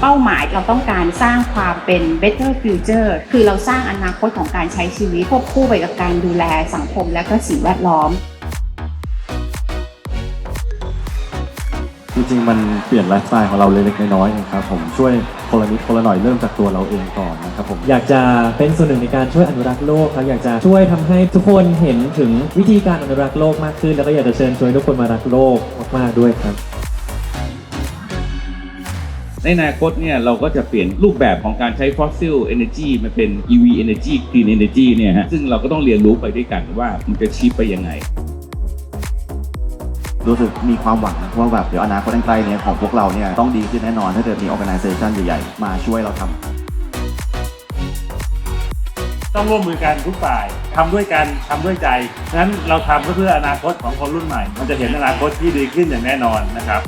เป้าหมายเราต้องการสร้างความเป็น better future คือเราสร้างอนาคตของการใช้ชีวิตควบคู่ไปกับการดูแลสังคมและก็สิ่งแวดล้อม จริงๆ มันเปลี่ยนไลฟ์สไตล์ของเราเล็กๆน้อยๆเองครับผมช่วยคนละนิดคนละหน่อยเริ่มจากตัวเราเองก่อนนะครับผม อยากจะเป็นส่วนหนึ่งในการช่วยอนุรักษ์โลกครับอยากจะช่วยทำให้ทุกคนเห็นถึงวิธีการอนุรักษ์โลกมากขึ้น แล้วก็อยากจะเชิญชวนทุกคนมารักโลกมากๆด้วยครับ ในอนาคตเนี่ยเราก็จะเปลี่ยนรูปแบบของการใช้ fossil energy มาเป็น EV energy clean energy เนี่ยฮะซึ่งเราก็ต้องเรียนรู้ไปด้วยกันว่ามันจะชิปไปยังไง รู้สึกมีความหวังนะว่าแบบเดี๋ยวอนาคตอันใกล้เนี้ของพวกเราเนี่ยต้องดีขึ้นแน่นอนถ้าเกิดมี organization ใหญ่ๆ มาช่วยเราทำ ต้องร่วมมือกันทุกฝ่ายทำด้วยกันทำด้วยใจงั้นเราทำก็เพื่ออนาคตของคนรุ่นใหม่ มันจะเห็นอนาคตที่ดีขึ้นอย่างแน่นอนนะครับ